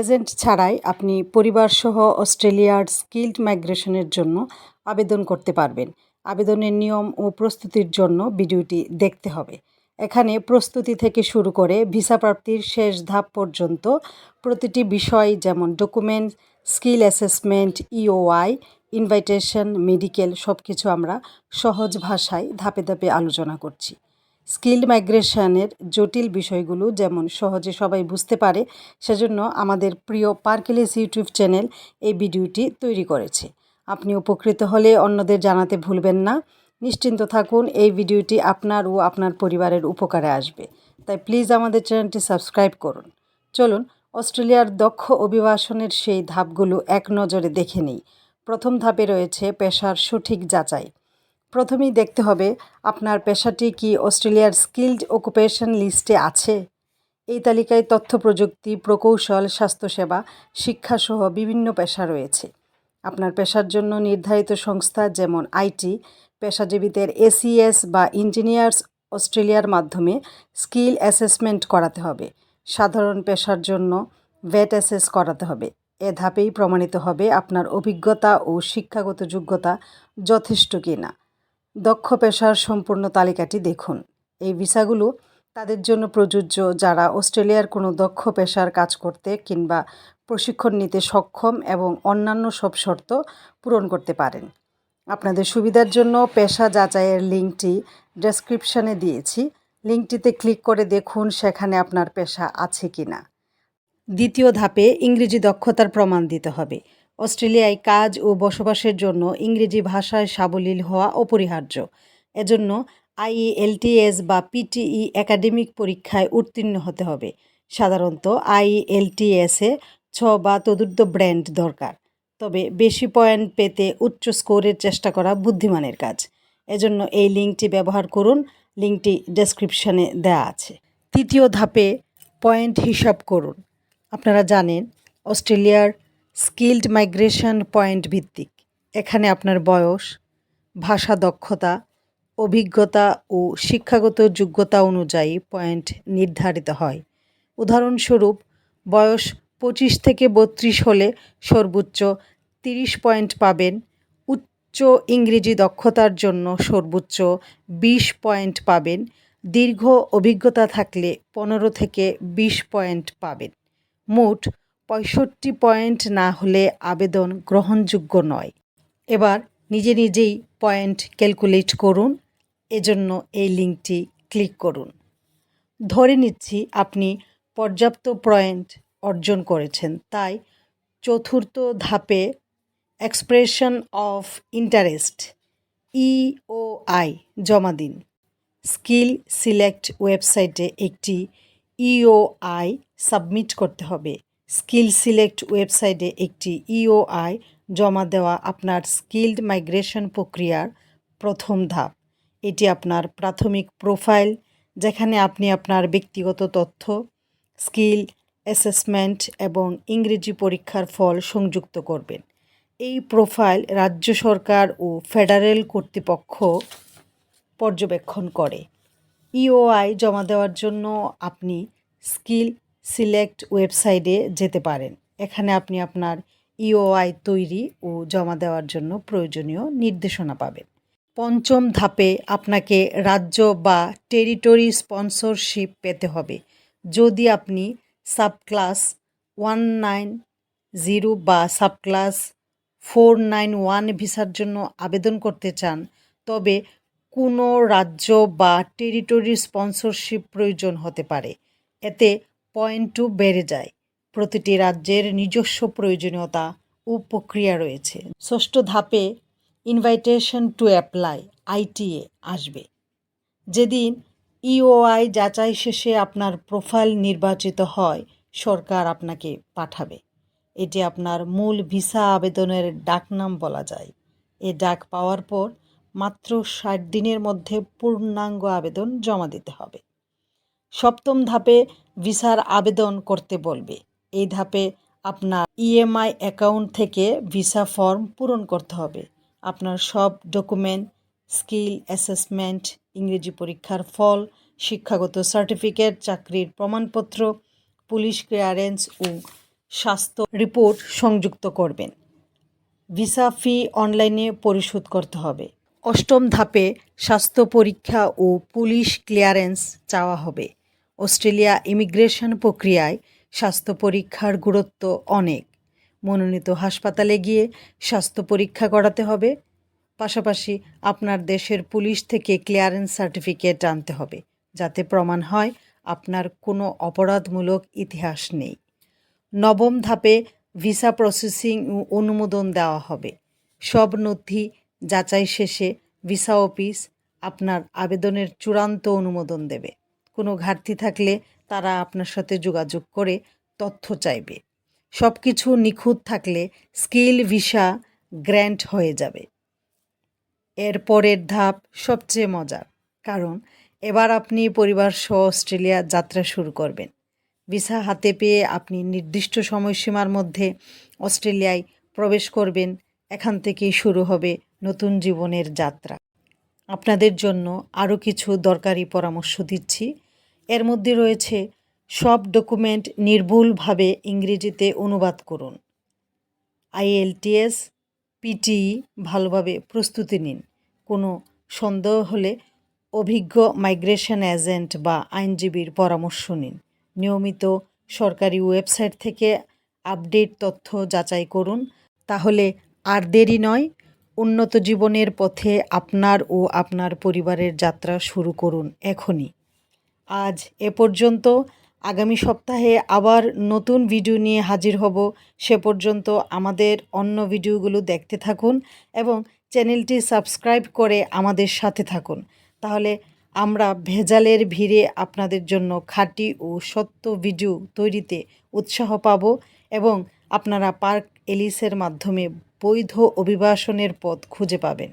Agent ছাড়াই আপনি পরিবারসহ অস্ট্রেলিয়ার স্কিল্ড মাইগ্রেশনের জন্য আবেদন করতে পারবেন। আবেদনের নিয়ম ও প্রস্তুতির জন্য ভিডিওটি দেখতে হবে। এখানে প্রস্তুতি থেকে শুরু করে ভিসা প্রাপ্তির শেষ ধাপ পর্যন্ত প্রতিটি বিষয় যেমন document, skill assessment EOI invitation, medical সব কিছু আমরা সহজ ভাষায় ধাপে ধাপে আলোচনা করছি। স্কিল্ড মাইগ্রেশনের জটিল বিষয়গুলো যেমন সহজে সবাই বুঝতে পারে, সেজন্য আমাদের প্রিয় পার্কেলেস ইউটিউব চ্যানেল এই ভিডিওটি তৈরি করেছে। আপনি উপকৃত হলে অন্যদের জানাতে ভুলবেন না। নিশ্চিন্ত থাকুন, এই ভিডিওটি আপনার ও আপনার পরিবারের উপকারে আসবে। তাই প্লিজ আমাদের চ্যানেলটি সাবস্ক্রাইব করুন। চলুন, অস্ট্রেলিয়ার দক্ষ অভিবাসনের সেই ধাপগুলো এক নজরে দেখে নিই। প্রথম ধাপে রয়েছে পেশার সঠিক যাচাই। প্রথমেই দেখতে হবে আপনার পেশাটি কি অস্ট্রেলিয়ার স্কিল্ড অকুপেশন লিস্টে আছে। এই তালিকায় তথ্য প্রযুক্তি, প্রকৌশল, স্বাস্থ্যসেবা, শিক্ষাসহ বিভিন্ন পেশা রয়েছে। আপনার পেশার জন্য নির্ধারিত সংস্থা যেমন আইটি, পেশাজীবীদের এসিএস বা ইঞ্জিনিয়ার্স অস্ট্রেলিয়ার মাধ্যমে স্কিল অ্যাসেসমেন্ট করাতে হবে। সাধারণ পেশার জন্য ভেট অ্যাসেস করাতে হবে। এ ধাপেই প্রমাণিত হবে আপনার অভিজ্ঞতা ও শিক্ষাগত যোগ্যতা যথেষ্ট কিনা। দক্ষ পেশার সম্পূর্ণ তালিকাটি দেখুন। এই ভিসাগুলো তাদের জন্য প্রযোজ্য যারা অস্ট্রেলিয়ার কোনো দক্ষ পেশার কাজ করতে কিংবা প্রশিক্ষণ নিতে সক্ষম এবং অন্যান্য সব শর্ত পূরণ করতে পারেন। আপনাদের সুবিধার জন্য পেশা যাচাইয়ের লিঙ্কটি ডেসক্রিপশানে দিয়েছি। লিঙ্কটিতে ক্লিক করে দেখুন সেখানে আপনার পেশা আছে কি না দ্বিতীয় ধাপে ইংরেজি দক্ষতার প্রমাণ দিতে হবে। অস্ট্রেলিয়ায় কাজ ও বসবাসের জন্য ইংরেজি ভাষায় সাবলীল হওয়া অপরিহার্য। এজন্য আইইএলটিএস বা পিটিই একাডেমিক পরীক্ষায় উত্তীর্ণ হতে হবে। সাধারণত আইইএলটিএসে ছ বা তদুর্ধ ব্র্যান্ড দরকার। তবে বেশি পয়েন্ট পেতে উচ্চ স্কোরের চেষ্টা করা বুদ্ধিমানের কাজ। এজন্য এই লিঙ্কটি ব্যবহার করুন। লিঙ্কটি ডেসক্রিপশানে দেওয়া আছে। তৃতীয় ধাপে পয়েন্ট হিসাব করুন। আপনারা জানেন, অস্ট্রেলিয়ার স্কিল্ড মাইগ্রেশন পয়েন্ট ভিত্তিক। এখানে আপনার বয়স, ভাষা দক্ষতা, অভিজ্ঞতা ও শিক্ষাগত যোগ্যতা অনুযায়ী পয়েন্ট নির্ধারিত হয়। উদাহরণস্বরূপ, বয়স পঁচিশ থেকে বত্রিশ হলে সর্বোচ্চ তিরিশ পয়েন্ট পাবেন, উচ্চ ইংরেজি দক্ষতার জন্য সর্বোচ্চ বিশ পয়েন্ট পাবেন, দীর্ঘ অভিজ্ঞতা থাকলে পনেরো থেকে বিশ পয়েন্ট পাবেন। মোট পঁয়ষট্টি পয়েন্ট না হলে আবেদন গ্রহণযোগ্য নয়। এবার নিজে নিজেই পয়েন্ট ক্যালকুলেট করুন। এজন্য এই লিঙ্কটি ক্লিক করুন। ধরে নিচ্ছি আপনি পর্যাপ্ত পয়েন্ট অর্জন করেছেন। তাই চতুর্থ ধাপে এক্সপ্রেশন অফ ইন্টারেস্ট ইওআই জমা দিন। স্কিল সিলেক্ট ওয়েবসাইটে একটি ইওআই সাবমিট করতে হবে। স্কিল সিলেক্ট ওয়েবসাইটে একটি ইওআই জমা দেওয়া আপনার স্কিল্ড মাইগ্রেশন প্রক্রিয়ার প্রথম ধাপ। এটি আপনার প্রাথমিক প্রোফাইল, যেখানে আপনি আপনার ব্যক্তিগত তথ্য, স্কিল, অ্যাসেসমেন্ট এবং ইংরেজি পরীক্ষার ফল সংযুক্ত করবেন। এই প্রোফাইল রাজ্য সরকার ও ফেডারেল কর্তৃপক্ষ পর্যবেক্ষণ করে। ইওআই জমা দেওয়ার জন্য আপনি স্কিল সিলেক্ট ওয়েবসাইটে যেতে পারেন। এখানে আপনি আপনার ইওআই তৈরি ও জমা দেওয়ার জন্য প্রয়োজনীয় নির্দেশনা পাবেন। পঞ্চম ধাপে আপনাকে রাজ্য বা টেরিটরি স্পন্সরশিপ পেতে হবে। যদি আপনি সাবক্লাস ওয়ান নাইন জিরো বা সাবক্লাস ফোর নাইন ওয়ান ভিসার জন্য আবেদন করতে চান, তবে কোনো রাজ্য বা টেরিটরি স্পন্সরশিপ প্রয়োজন হতে পারে। এতে পয়েন্টও বেড়ে যায়। প্রতিটি রাজ্যের নিজস্ব প্রয়োজনীয়তা ও প্রক্রিয়া রয়েছে। ষষ্ঠ ধাপে ইনভাইটেশন টু অ্যাপ্লাই আইটিএ আসবে। যেদিন ইওআই যাচাই শেষে আপনার প্রোফাইল নির্বাচিত হয়, সরকার আপনাকে পাঠাবে। এটি আপনার মূল ভিসা আবেদনের ডাকনাম বলা যায়। এ ডাক পাওয়ার পর মাত্র ষাট দিনের মধ্যে পূর্ণাঙ্গ আবেদন জমা দিতে হবে। সপ্তম ধাপে ভিসার আবেদন করতে বলবে। এই ধাপে আপনার ইএমআই অ্যাকাউন্ট থেকে ভিসা ফর্ম পূরণ করতে হবে। আপনার সব ডকুমেন্ট, স্কিল অ্যাসেসমেন্ট, ইংরেজি পরীক্ষার ফল, শিক্ষাগত সার্টিফিকেট, চাকরির প্রমাণপত্র, পুলিশ ক্লিয়ারেন্স ও স্বাস্থ্য রিপোর্ট সংযুক্ত করবেন। ভিসা ফি অনলাইনে পরিশোধ করতে হবে। অষ্টম ধাপে স্বাস্থ্য পরীক্ষা ও পুলিশ ক্লিয়ারেন্স চাওয়া হবে। অস্ট্রেলিয়া ইমিগ্রেশন প্রক্রিয়ায় স্বাস্থ্য পরীক্ষার গুরুত্ব অনেক। মনোনীত হাসপাতালে গিয়ে স্বাস্থ্য পরীক্ষা করাতে হবে। পাশাপাশি আপনার দেশের পুলিশ থেকে ক্লিয়ারেন্স সার্টিফিকেট আনতে হবে, যাতে প্রমাণ হয় আপনার কোনো অপরাধমূলক ইতিহাস নেই। নবম ধাপে ভিসা প্রসেসিং অনুমোদন দেওয়া হবে। সব নথি যাচাই শেষে ভিসা অফিস আপনার আবেদনের চূড়ান্ত অনুমোদন দেবে। কোনো ঘাটতি থাকলে তারা আপনার সাথে যোগাযোগ করে তথ্য চাইবে। সব কিছু নিখুঁত থাকলে স্কিল ভিসা গ্র্যান্ট হয়ে যাবে। এর পরের ধাপ সবচেয়ে মজার, কারণ এবার আপনি পরিবার সহ অস্ট্রেলিয়া যাত্রা শুরু করবেন। ভিসা হাতে পেয়ে আপনি নির্দিষ্ট সময়সীমার মধ্যে অস্ট্রেলিয়ায় প্রবেশ করবেন, এখান থেকেই শুরু হবে নতুন জীবনের যাত্রা। আপনাদের জন্য আরও কিছু দরকারি পরামর্শ দিচ্ছি। এর মধ্যে রয়েছে সব ডকুমেন্ট নির্ভুলভাবে ইংরেজিতে অনুবাদ করুন। আইএলটিএস, পিটিই ভালোভাবে প্রস্তুতি নিন। কোনো সন্দেহ হলে অভিজ্ঞ মাইগ্রেশন এজেন্ট বা আইনজীবীর পরামর্শ নিন। নিয়মিত সরকারি ওয়েবসাইট থেকে আপডেট তথ্য যাচাই করুন। তাহলে আর দেরি নয়, উন্নত জীবনের পথে আপনার ও আপনার পরিবারের যাত্রা শুরু করুন এখনই। আজ এ পর্যন্ত। আগামী সপ্তাহে আবার নতুন ভিডিও নিয়ে হাজির হব। সে পর্যন্ত আমাদের অন্য ভিডিওগুলো দেখতে থাকুন এবং চ্যানেলটি সাবস্ক্রাইব করে আমাদের সাথে থাকুন। তাহলে আমরা ভেজালের ভিড়ে আপনাদের জন্য খাঁটি ও সত্য ভিডিও তৈরিতে উৎসাহ পাব এবং আপনারা পার্ক এলিসের মাধ্যমে বৈধ অভিবাসনের পথ খুঁজে পাবেন।